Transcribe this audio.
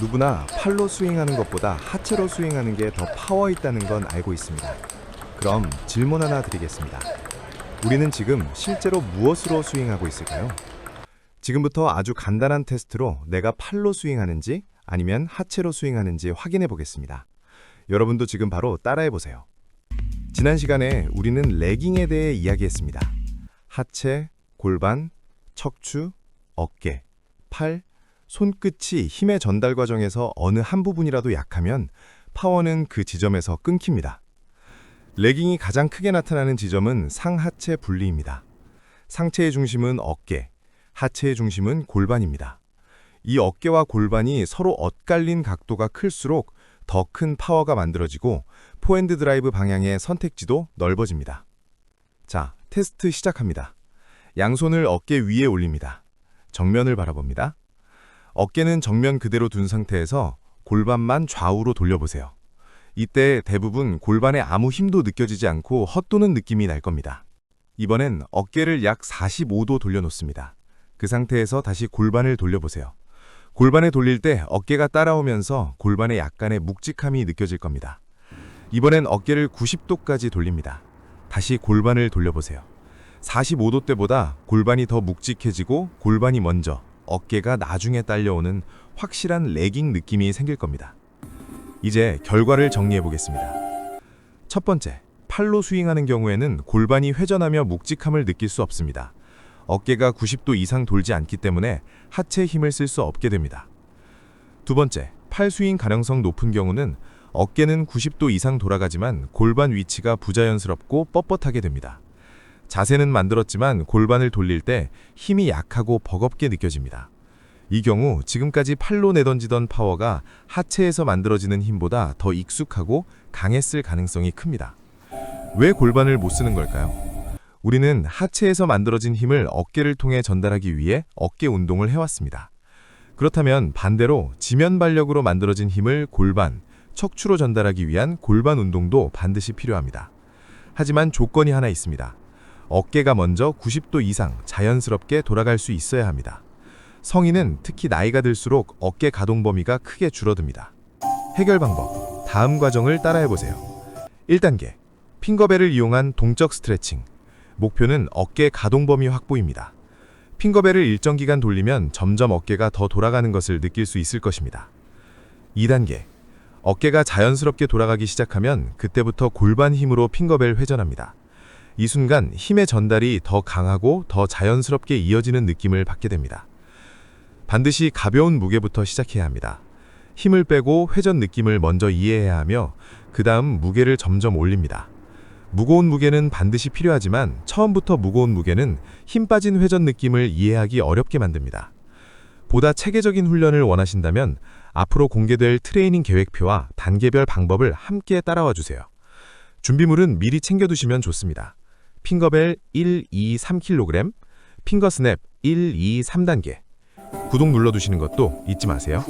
누구나 팔로 스윙하는 것보다 하체로 스윙하는 게 더 파워 있다는 건 알고 있습니다. 그럼 질문 하나 드리겠습니다. 우리는 지금 실제로 무엇으로 스윙하고 있을까요? 지금부터 아주 간단한 테스트로 내가 팔로 스윙하는지 아니면 하체로 스윙하는지 확인해 보겠습니다. 여러분도 지금 바로 따라해 보세요. 지난 시간에 우리는 레깅에 대해 이야기했습니다. 하체, 골반, 척추, 어깨, 팔, 손끝이 힘의 전달 과정에서 어느 한 부분이라도 약하면 파워는 그 지점에서 끊깁니다. 레깅이 가장 크게 나타나는 지점은 상하체 분리입니다. 상체의 중심은 어깨, 하체의 중심은 골반입니다. 이 어깨와 골반이 서로 엇갈린 각도가 클수록 더 큰 파워가 만들어지고 포핸드 드라이브 방향의 선택지도 넓어집니다. 자, 테스트 시작합니다. 양손을 어깨 위에 올립니다. 정면을 바라봅니다. 어깨는 정면 그대로 둔 상태에서 골반만 좌우로 돌려보세요. 이때 대부분 골반에 아무 힘도 느껴지지 않고 헛도는 느낌이 날 겁니다. 이번엔 어깨를 약 45도 돌려놓습니다. 그 상태에서 다시 골반을 돌려보세요. 골반에 돌릴 때 어깨가 따라오면서 골반에 약간의 묵직함이 느껴질 겁니다. 이번엔 어깨를 90도까지 돌립니다. 다시 골반을 돌려보세요. 45도 때보다 골반이 더 묵직해지고 골반이 먼저 어깨가 나중에 딸려오는 확실한 레깅 느낌이 생길 겁니다. 이제 결과를 정리해 보겠습니다. 첫 번째, 팔로 스윙하는 경우에는 골반이 회전하며 묵직함을 느낄 수 없습니다. 어깨가 90도 이상 돌지 않기 때문에 하체 힘을 쓸 수 없게 됩니다. 두 번째, 팔 스윙 가능성 높은 경우는 어깨는 90도 이상 돌아가지만 골반 위치가 부자연스럽고 뻣뻣하게 됩니다. 자세는 만들었지만 골반을 돌릴 때 힘이 약하고 버겁게 느껴집니다. 이 경우 지금까지 팔로 내던지던 파워가 하체에서 만들어지는 힘보다 더 익숙하고 강했을 가능성이 큽니다. 왜 골반을 못 쓰는 걸까요? 우리는 하체에서 만들어진 힘을 어깨를 통해 전달하기 위해 어깨 운동을 해왔습니다. 그렇다면 반대로 지면 발력으로 만들어진 힘을 골반, 척추로 전달하기 위한 골반 운동도 반드시 필요합니다. 하지만 조건이 하나 있습니다. 어깨가 먼저 90도 이상 자연스럽게 돌아갈 수 있어야 합니다. 성인은 특히 나이가 들수록 어깨 가동 범위가 크게 줄어듭니다. 해결 방법. 다음 과정을 따라해 보세요. 1단계. 핑거벨을 이용한 동적 스트레칭. 목표는 어깨 가동 범위 확보입니다. 핑거벨을 일정 기간 돌리면 점점 어깨가 더 돌아가는 것을 느낄 수 있을 것입니다. 2단계. 어깨가 자연스럽게 돌아가기 시작하면 그때부터 골반 힘으로 핑거벨 회전합니다. 이 순간 힘의 전달이 더 강하고 더 자연스럽게 이어지는 느낌을 받게 됩니다. 반드시 가벼운 무게부터 시작해야 합니다. 힘을 빼고 회전 느낌을 먼저 이해해야 하며 그 다음 무게를 점점 올립니다. 무거운 무게는 반드시 필요하지만 처음부터 무거운 무게는 힘 빠진 회전 느낌을 이해하기 어렵게 만듭니다. 보다 체계적인 훈련을 원하신다면 앞으로 공개될 트레이닝 계획표와 단계별 방법을 함께 따라와 주세요. 준비물은 미리 챙겨두시면 좋습니다. 핑거벨 1, 2, 3kg, 핑거스냅 1, 2, 3단계. 구독 눌러두시는 것도 잊지 마세요.